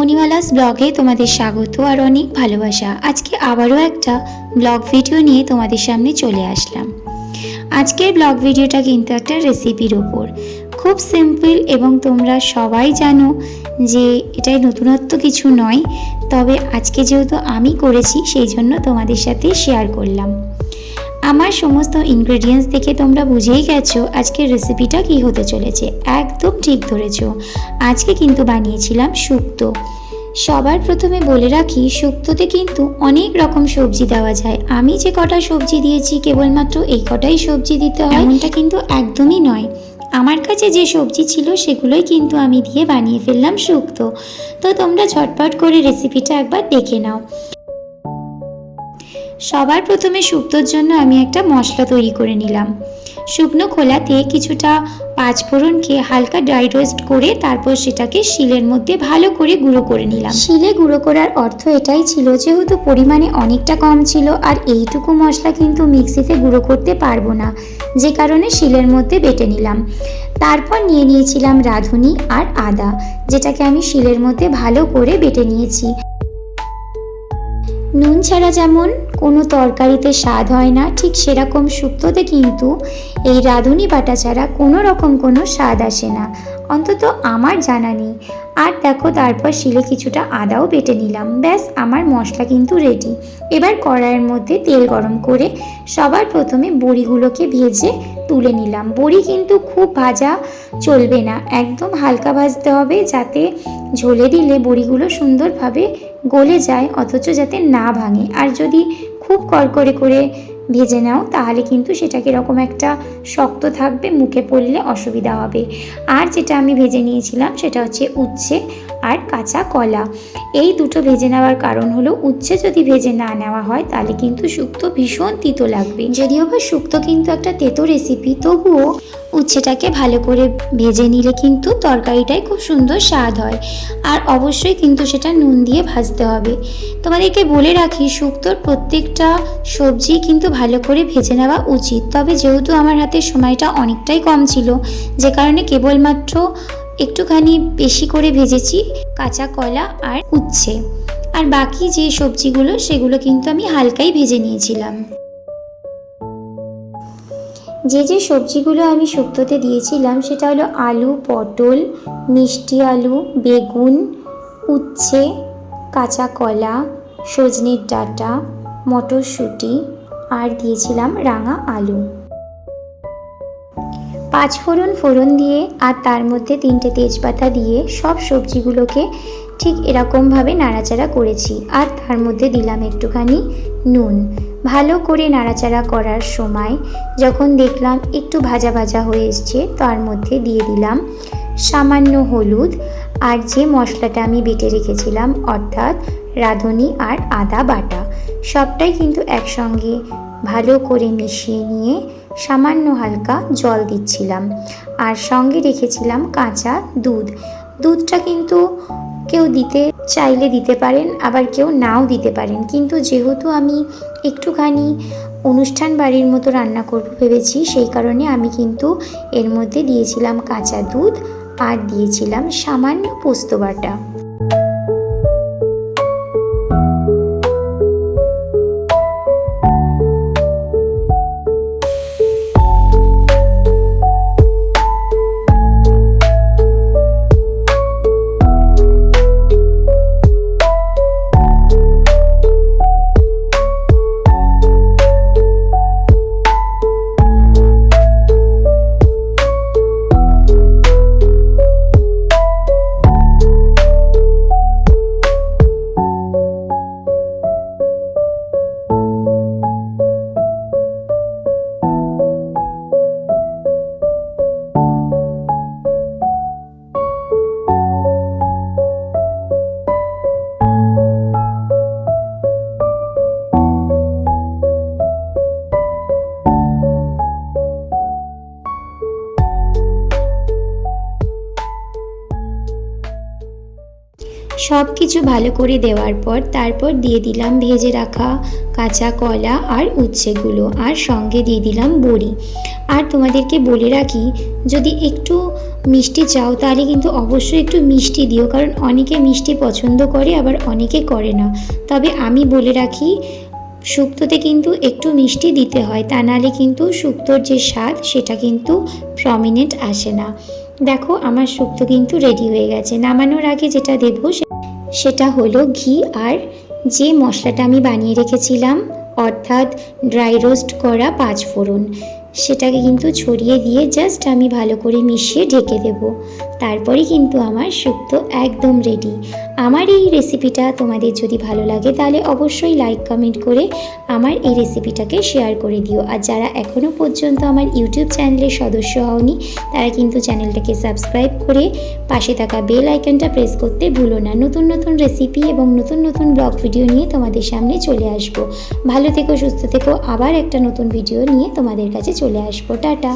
মণিমালাস ব্লগে তোমাদের স্বাগত আর অনেক ভালোবাসা। আজকে আবারও একটা ব্লগ ভিডিও নিয়ে তোমাদের সামনে চলে আসলাম। আজকের ব্লগ ভিডিওটা কিন্তু একটা রেসিপির ওপর। খুব সিম্পল এবং তোমরা সবাই জানো যে এটাই নতুনত্ব কিছু নয়, তবে আজকে যেহেতু আমি করেছি, সেই জন্য তোমাদের সাথে শেয়ার করলাম। আমার সমস্ত ইনগ্রেডিয়েন্টস দেখে তোমরা বুঝেই গেছো আজকের রেসিপিটা কি হতে চলেছে। একদম ঠিক ধরেছো। আজকে কিন্তু বানিয়েছিলাম শুক্তো। সবার প্রথমে বলে রাখি, শুক্তোতে কিন্তু অনেক রকম সবজি দেওয়া যায়। আমি যে কটা সবজি দিয়েছি, কেবলমাত্র এই কটাই সবজি দিতে হয়। এমনটা কিন্তু একদমই নয়। আমার কাছে যে সবজি ছিল, সেগুলোই কিন্তু আমি দিয়ে বানিয়ে ফেললাম শুক্তো। তো তোমরা ঝটপট করে রেসিপিটা একবার দেখে নাও। সবার প্রথমে শুক্তোর জন্য আমি একটা মশলা তৈরি করে নিলাম। শুকনো খোলাতে কিছুটা পাঁচফোড়নকে হালকা ড্রাই রোস্ট করে তারপর সেটাকে শিলের মধ্যে ভালো করে গুঁড়ো করে নিলাম। শিলে গুঁড়ো করার অর্থ এটাই ছিল যেহেতু পরিমাণে অনেকটা কম ছিল আর এইটুকু মশলা কিন্তু মিক্সিতে গুঁড়ো করতে পারব না, যে কারণে শিলের মধ্যে বেটে নিলাম। তারপর নিয়ে নিয়েছিলাম রাঁধুনি আর আদা, যেটাকে আমি শিলের মধ্যে ভালো করে বেটে নিয়েছি। নুন ছাড়া যেমন কোনো তরকারিতে স্বাদ হয় না, ঠিক সেরকম শুক্তোতে কিন্তু এই রাঁধুনি বাটা ছাড়া কোনো রকম কোনো স্বাদ আসে না। অন্তত আমার জানা নেই। আর দেখো তারপর শিলে কিছুটা আদাও বেটে নিলাম। ব্যাস, আমার মশলা কিন্তু রেডি এবার কড়াইয়ের মধ্যে তেল গরম করে সবার প্রথমে বড়িগুলোকে ভেজে তুলে নিলাম। বড়ি কিন্তু খুব ভাজা চলবে না। একদম হালকা ভাজতে হবে যাতে ঝোলে দিলে বড়িগুলো সুন্দরভাবে গলে যায়, অথচ যাতে না ভাঙে। আর যদি খুব কড়কড়ে করে ভেজে নাও, তাহলে কিন্তু সেটা কীরকম একটা শক্ত থাকবে, মুখে পড়লে অসুবিধা হবে। আর যেটা আমি ভেজে নিয়েছিলাম, সেটা হচ্ছে উচ্ছে। আর কাঁচা কলা। এই দুটো ভেজে নেওয়ার কারণ হলো, উচ্ছে যদি ভেজে না নেওয়া হয়, তাহলে কিন্তু শুক্তো ভীষণ তিতো লাগবে। যদিও বা শুক্তো কিন্তু একটা তেতো রেসিপি তবুও উচ্ছেটাকে ভালো করে ভেজে নিলে কিন্তু তরকারিটাই খুব সুন্দর স্বাদ হয়। আর অবশ্যই কিন্তু সেটা নুন দিয়ে ভাজতে হবে। তোমাদেরকে বলে রাখি, শুক্তোর প্রত্যেকটা সবজি কিন্তু ভালো করে ভেজে নেওয়া উচিত। তবে যেহেতু আমার হাতে সময়টা অনেকটাই কম ছিল, যে কারণে কেবলমাত্র একটুখানি বেশি করে ভেজেছি, কাঁচা কলা আর উচ্ছে। আর বাকি যে সবজিগুলো, সেগুলো কিন্তু আমি হালকাই ভেজে নিয়েছিলাম। যে যে সবজিগুলো আমি শুক্তোতে দিয়েছিলাম, সেটা হলো আলু, পটল, মিষ্টি আলু, বেগুন, উচ্ছে, কাঁচা কলা, সজনের ডাঁটা, মটরশুঁটি, আর দিয়েছিলাম রাঙা আলু। পাঁচ ফোড়ন ফোড়ন দিয়ে আর তার মধ্যে তিনটে তেজপাতা দিয়ে সব সবজিগুলোকে ঠিক এরকমভাবে নাড়াচাড়া করেছি। আর তার মধ্যে দিলাম একটুখানি নুন। ভালো করে নাড়াচাড়া করার সময় যখন দেখলাম একটু ভাজা ভাজা হয়ে এসছে, তার মধ্যে দিয়ে দিলাম সামান্য হলুদ। আর যে মশলাটা আমি বেটে রেখেছিলাম, অর্থাৎ রাঁধুনি আর আদা বাটা, সবটাই কিন্তু একসঙ্গে ভালো করে মিশিয়ে নিয়ে সামান্য হালকা জল দিচ্ছিলাম। আর সঙ্গে রেখেছিলাম কাঁচা দুধ। দুধটা কিন্তু কেউ দিতে চাইলে দিতে পারেন, আবার কেউ নাও দিতে পারেন। কিন্তু যেহেতু আমি একটুখানি অনুষ্ঠান বাড়ির মতো রান্না করব ভেবেছি, সেই কারণে আমি কিন্তু এর মধ্যে দিয়েছিলাম কাঁচা দুধ আর দিয়েছিলাম সামান্য পোস্ত বাটা। সব কিছু ভালো করে দেওয়ার পর তারপর দিয়ে দিলাম ভেজে রাখা কাঁচা কলা আর উচ্ছেগুলো আর সঙ্গে দিয়ে দিলাম বড়ি। আর তোমাদেরকে বলে রাখি, যদি একটু মিষ্টি চাও তাহলে কিন্তু অবশ্যই একটু মিষ্টি দিও, কারণ অনেকে মিষ্টি পছন্দ করে, আবার অনেকে করে না। তবে আমি বলে রাখি শুক্তোতে কিন্তু একটু মিষ্টি দিতে হয়, তা নাহলে কিন্তু শুক্তোর যে স্বাদ সেটা কিন্তু প্রমিনেন্ট আসে না। দেখো, আমার শুক্তো কিন্তু রেডি হয়ে গেছে। নামানোর আগে যেটা দেবো সেটা হলো ঘি আর যে মশলাটা আমি বানিয়ে রেখেছিলাম, অর্থাৎ ড্রাই রোস্ট করা পাঁচ ফোড়ন সেটাকে কিন্তু ছড়িয়ে দিয়ে জাস্ট আমি ভালো করে মিশিয়ে ঢেকে দেব। তারপরে কিন্তু আমার শুক্তো একদম রেডি আমার এই রেসিপিটা তোমাদের যদি ভালো লাগে তাহলে অবশ্যই লাইক কমেন্ট করে আমার এই রেসিপিটাকে শেয়ার করে দিও। আর যারা এখনও পর্যন্ত আমার ইউটিউব চ্যানেলের সদস্য হওনি, তারা কিন্তু চ্যানেলটাকে সাবস্ক্রাইব করে পাশে থাকা বেল আইকনটা প্রেস করতে ভুলো না। নতুন নতুন রেসিপি এবং নতুন নতুন ব্লগ ভিডিও নিয়ে তোমাদের সামনে চলে আসব। ভালো থেকো, সুস্থ থেকো। আবার একটা নতুন ভিডিও নিয়ে তোমাদের কাছে চলে আসব টাটা।